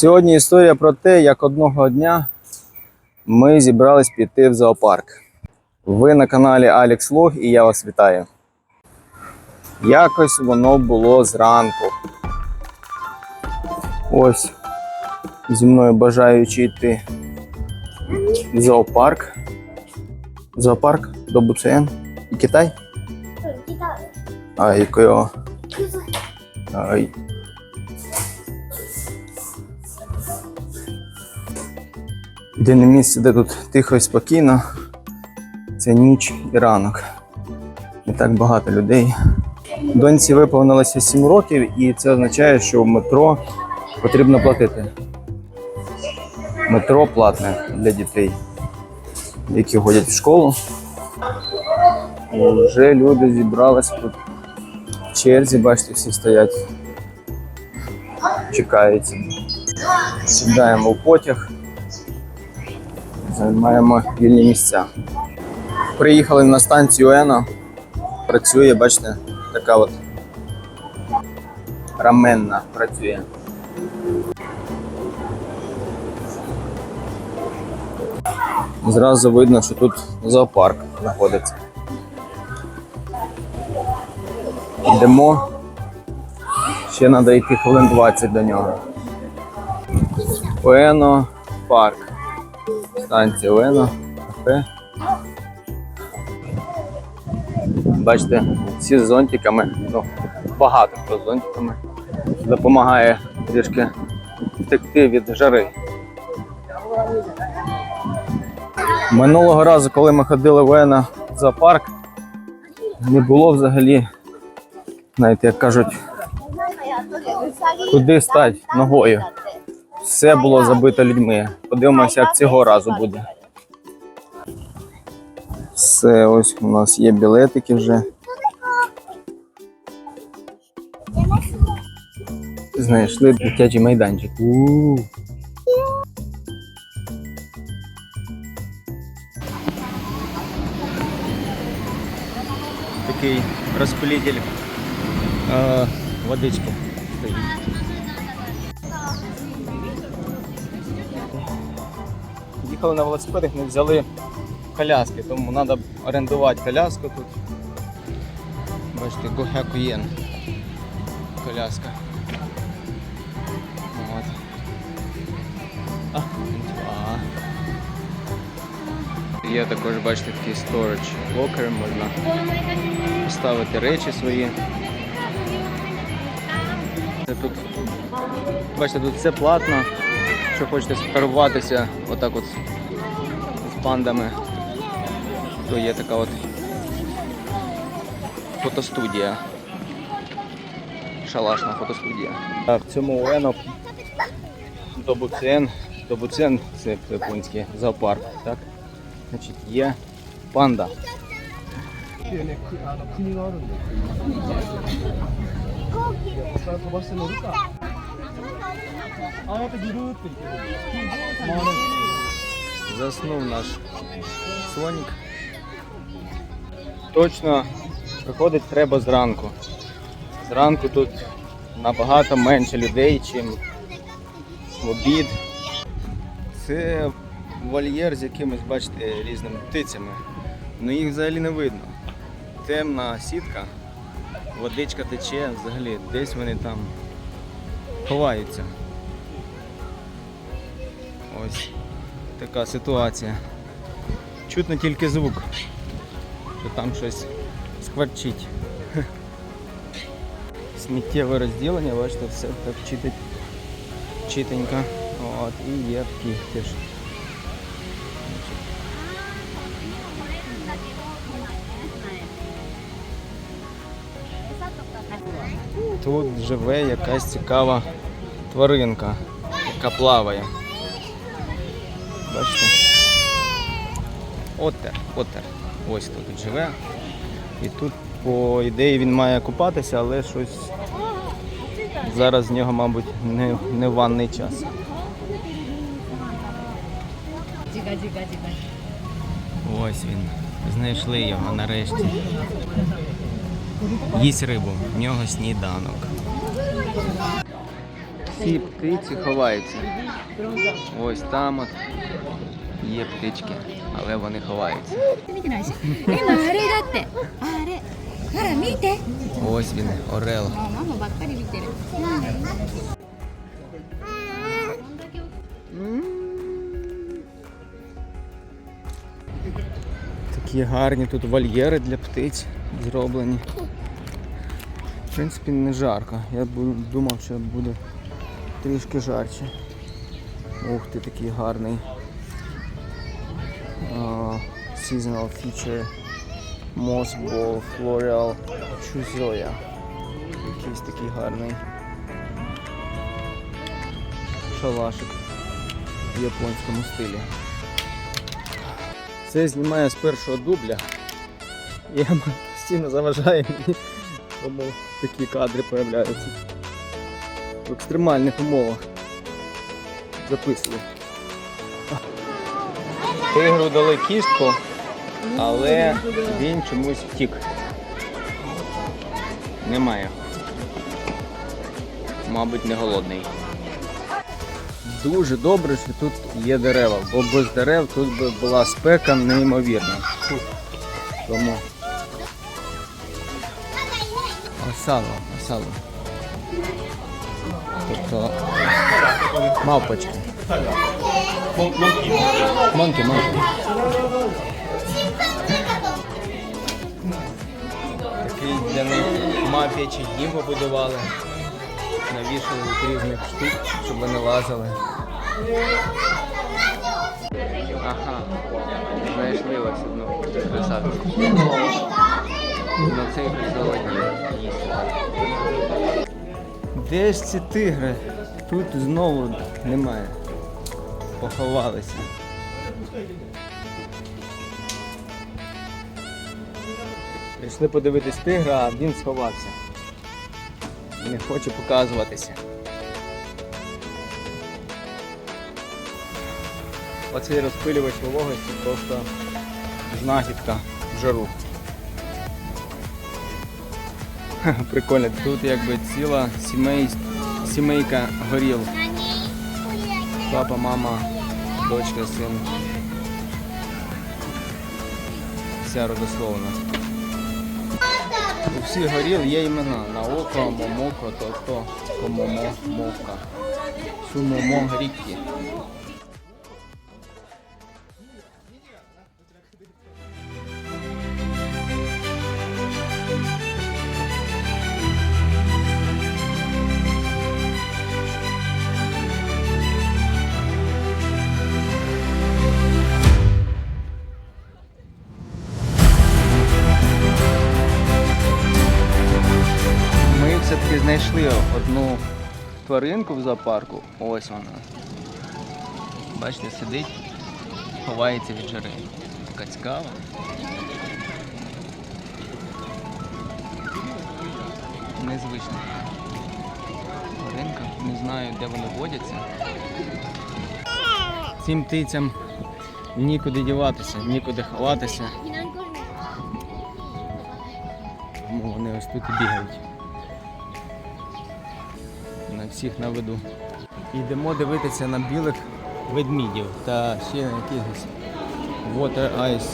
Сьогодні історія про те, як одного дня ми зібрались піти в зоопарк. Ви на каналі Alex Log і я вас вітаю. Якось воно було зранку. Ось зі мною бажаючи йти в зоопарк. Зоопарк до Буцен і Китай. Ай. Ай. Єдине місце, де тут тихо і спокійно, це ніч і ранок. Не так багато людей. Доньці виповнилося 7 років, і це означає, що в метро потрібно платити. Метро платне для дітей, які ходять в школу. Вже люди зібрались тут в черзі, бачите, всі стоять, чекають. Сідаємо в потяг займаємо вільні місця. Приїхали на станцію Ено. Працює, бачите, така от раменна працює. Зразу видно, що тут зоопарк знаходиться. Йдемо. Ще треба йти хвилин 20 до нього. Уено парк. Станція Лена, кафе. Бачите, всі з зонтиками, ну, багато хто з зонтиками. Допомагає трішки втекти від жари. Минулого разу, коли ми ходили в Ена в зоопарк, не було взагалі, знаєте, як кажуть, куди стати ногою. Все було забито людьми. Подивимося, як цього разу буде. Все, ось у нас є білетики вже. Знайшли дитячий майданчик. У-у-у. Такий розпилитель е, водички Їхали на велосипедах, не взяли коляски, тому треба орендувати коляску тут. Бачите, Гохякуєн. Коляска. От. А, а. Є також, бачите, такий storage locker, можна поставити речі свої. Тут, бачите, тут все платно. Якщо хочете сфотографуватися отак от з пандами, то є така от фотостудія. Шалашна фотостудія. А в цьому Уено Добуцен, Добуцен це японський зоопарк, так? Значить, є панда. Заснув наш слонік. Точно приходить треба зранку. Зранку тут набагато менше людей, ніж в обід. Це вольєр з якимись, бачите, різними птицями. Ну їх взагалі не видно. Темна сітка, водичка тече, взагалі десь вони там ховаються. Ось така ситуація. Чутно тільки звук, що там щось скварчить. Сміттєве розділення, бачите, все так читить читенько. От, і є такі теж. Тут живе якась цікава тваринка, яка плаває. Бачите? Отер, отер. Ось тут живе. І тут, по ідеї, він має купатися, але щось зараз з нього, мабуть, не, не ванний час. Ось він. Знайшли його нарешті. Їсть рибу, в нього сніданок всі птиці ховаються. Ось там от є птички, але вони ховаються. Ось він, орел. Такі гарні тут вольєри для птиць зроблені. В принципі, не жарко. Я думав, що буде трішки жарче. Ух ти, такий гарний. А, seasonal feature Moss Ball Floral Chuzoya. Якийсь такий гарний шалашик в японському стилі. Це знімає з першого дубля. І постійно заважає мені, тому такі кадри появляються. В екстремальних умовах записую. Тигру дали кістку, але він чомусь втік. Немає. Мабуть, не голодний. Дуже добре, що тут є дерева, бо без дерев тут би була спека неймовірна. Тому. Осало, осало. Тобто мавпочки. Монки, монки. Такий для них мавп'ячий дім побудували. Навішали тут різних штук, щоб вони лазили. Ага, знайшли ось одну красавицю. На цей призолоті їсти. Де ж ці тигри? Тут знову немає. Поховалися. Прийшли подивитись тигра, а він сховався. Не хоче показуватися. Оцей розпилювач вологості просто знахідка в жару. Прикольно, тут якби ціла сімей... сімейка горіл. Папа, мама, дочка, син. Вся родословна. У всіх горіл є імена Наоко, Момоко, Тото, Комомо, Мовка. Сумомо, Ріккі. Знайшли одну тваринку в зоопарку. Ось вона. Бачите, сидить, ховається від жари. Така цікава. Незвична. Тваринка. Не знаю, де вони водяться. Цим птицям нікуди діватися, нікуди ховатися. Тому вони ось тут і бігають. Всіх на виду. Йдемо дивитися на білих ведмідів та ще на якихось water ice.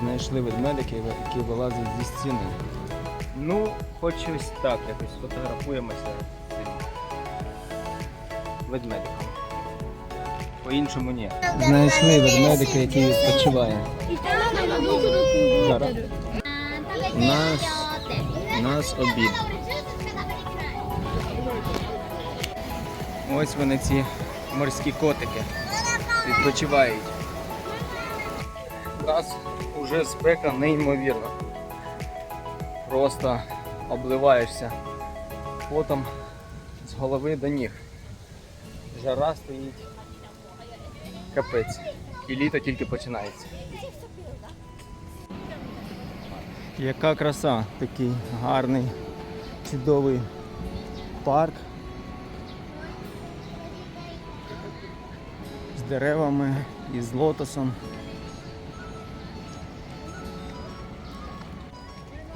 Знайшли ведмедики, які вилазять зі стіни. Ну, хоч ось так, якось фотографуємося з цим ведмедиком. По-іншому ні. Знайшли ведмедика, який відпочиває. Зараз. У нас, у нас обід. Ось вони ці морські котики. Відпочивають. У нас вже спека неймовірна. Просто обливаєшся потом з голови до ніг. Жара стоїть. Капець. І літо тільки починається. Яка краса, такий гарний, чудовий парк з деревами і з лотосом.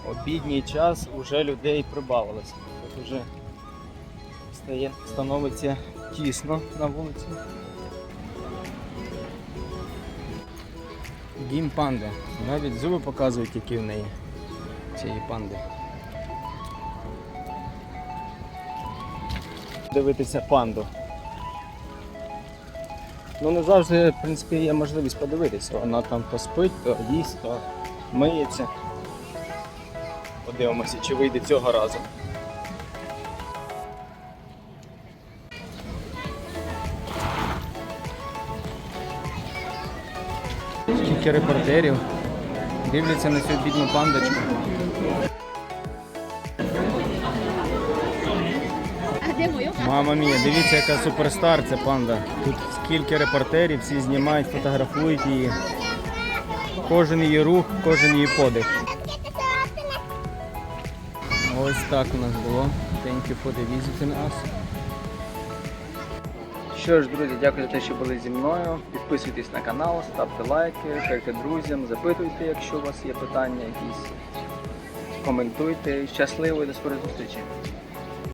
обідній час уже людей прибавилося. Тут вже стає, становиться тісно на вулиці. Дім панди. Навіть зуби показують, які в неї цієї панди. Дивитися панду. Ну не завжди, в принципі, є можливість подивитися. Вона там то спить, то їсть, то миється. Подивимося, чи вийде цього разу. Скільки репортерів дивляться на цю бідну пандочку. Мама мія, дивіться, яка суперстар ця панда. Тут скільки репортерів, всі знімають, фотографують її. Кожен її рух, кожен її подих. Ось так у нас було. Thank you for the visiting us. Що ж, друзі, дякую за те, що були зі мною. Підписуйтесь на канал, ставте лайки, шерте друзям, запитуйте, якщо у вас є питання якісь. Коментуйте. Щасливо і до скорої зустрічі!